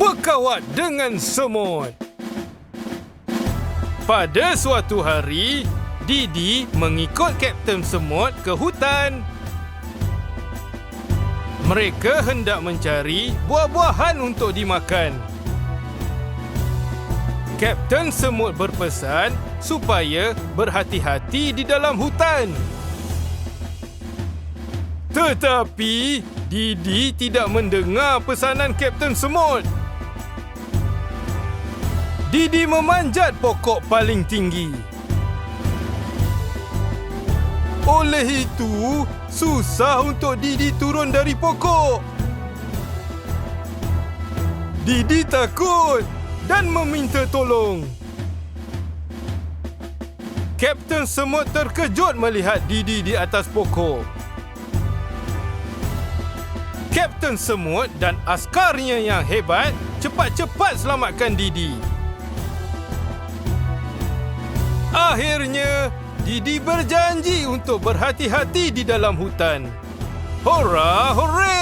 berkawat dengan semut. Pada suatu hari, Didi mengikut Kapten Semut ke hutan. Mereka hendak mencari buah-buahan untuk dimakan. Kapten Semut berpesan supaya berhati-hati di dalam hutan. Tetapi Didi tidak mendengar pesanan Kapten Semut. Didi memanjat pokok paling tinggi. Oleh itu, susah untuk Didi turun dari pokok. Didi takut dan meminta tolong. Kapten Semut terkejut melihat Didi di atas pokok. Kapten Semut dan askarnya yang hebat cepat-cepat selamatkan Didi. Akhirnya, Didi berjanji untuk berhati-hati di dalam hutan. Hurra, hooray!